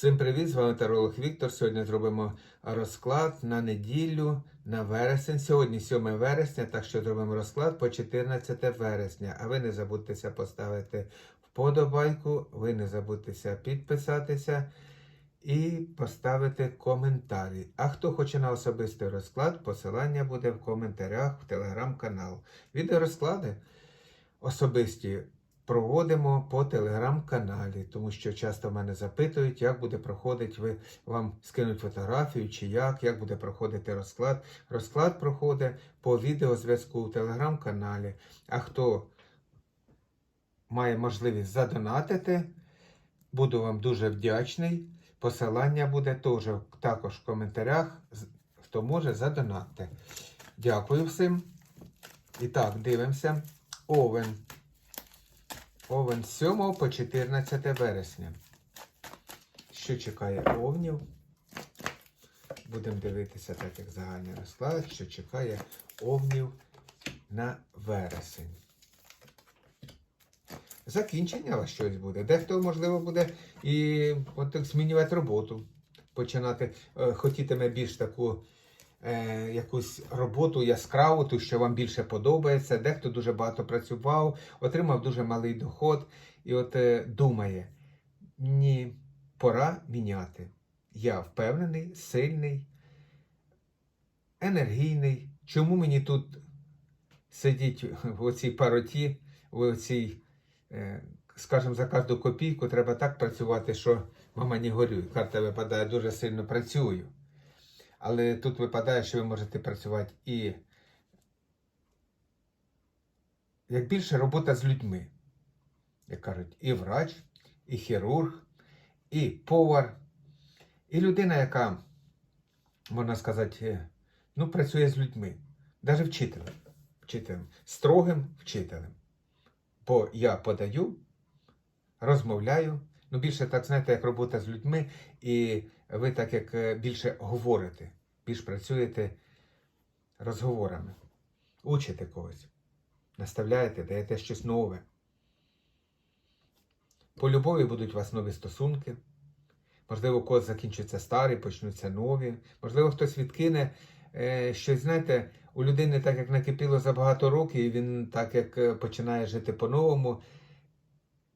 Всім привіт! З вами Таролог Віктор. Сьогодні зробимо розклад на неділю на вересень. Сьогодні 7 вересня, так що зробимо розклад по 14 вересня. А ви не забудьтеся поставити вподобайку, ви не забудьтеся підписатися і поставити коментарі. А хто хоче на особистий розклад, посилання буде в коментарях в телеграм-канал. Відеорозклади особисті проводимо по телеграм-каналі, тому що часто мене запитують, як буде проходити, ви вам скинуть фотографію чи як, як буде проходити розклад. Розклад проходить по відеозв'язку в телеграм-каналі. А хто має можливість задонатити, буду вам дуже вдячний. Посилання буде теж також в коментарях. Хто може задонатити. Дякую всім. І так, дивимося. Овен. Овен з 7 по 14 вересня. Що чекає овнів? Будемо дивитися, так як загальний розклад, що чекає овнів на вересень. Закінчення вас щось буде. Дехто, можливо, буде і от так змінювати роботу. Починати, е, хотітиме більш таку е, якусь роботу яскраву, ту, що вам більше подобається. Дехто дуже багато працював, отримав дуже малий доход і от е, думає, ні, пора міняти. Я впевнений, сильний, енергійний. Чому мені тут сидіть в оцій пароті, в оцій, е, скажімо, за кожну копійку треба так працювати, що мама не горюй. Карта випадає, дуже сильно працюю. Але тут випадає, що ви можете працювати і як більше робота з людьми, як кажуть, і врач, і хірург, і повар, і людина, яка, можна сказати, е, ну, працює з людьми, навіть вчителем, вчителем, строгим вчителем. Бо я подаю, розмовляю, ну більше так знаєте, як робота з людьми, і ви так як е, більше говорите, більш працюєте розговорами, учите когось, наставляєте, даєте щось нове. По любові будуть у вас нові стосунки. Можливо, у когось закінчаться старі, почнуться нові. Можливо, хтось відкине е, щось, знаєте, у людини так як накипіло за багато років, і він так як е, починає жити по-новому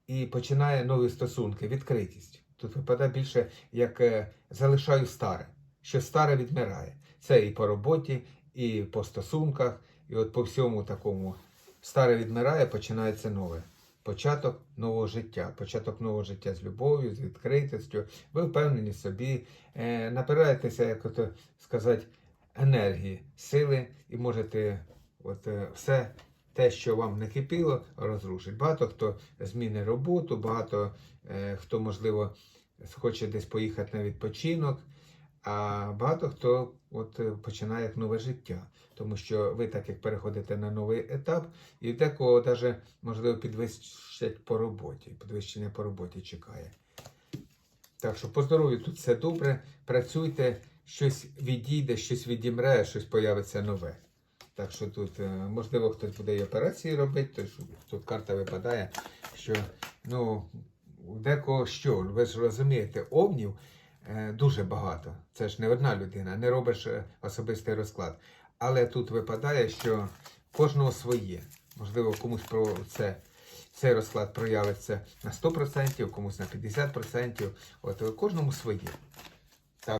і починає нові стосунки, відкритість. Тут випадає більше, як е, залишаю старе, що старе відмирає. Це і по роботі, і по стосунках, і от по всьому такому старе відмирає, починається нове. Початок нового життя, початок нового життя з любов'ю, з відкритістю. Ви впевнені собі, е, набираєтеся, як ото сказати, енергії, сили, і можете от, е, все те, що вам не кипіло, розрушити. Багато хто зміни роботу, багато е, хто, можливо, хоче десь поїхати на відпочинок, а багато хто от, е, починає як нове життя. Тому що ви так як переходите на новий етап, і в декого навіть, можливо, підвищать по роботі. Підвищення по роботі чекає. Так що по здоров'ю тут все добре. Працюйте, щось відійде, щось відімре, щось появиться нове. Так що тут, е, можливо, хтось буде і операції робити, тож тут карта випадає, що ну, декого що, ви ж розумієте, овнів дуже багато. Це ж не одна людина, не робиш е, особистий розклад. Але тут випадає, що кожного своє. Можливо, комусь про це. Цей розклад проявиться на 100%, комусь на 50%. От е, кожному своє.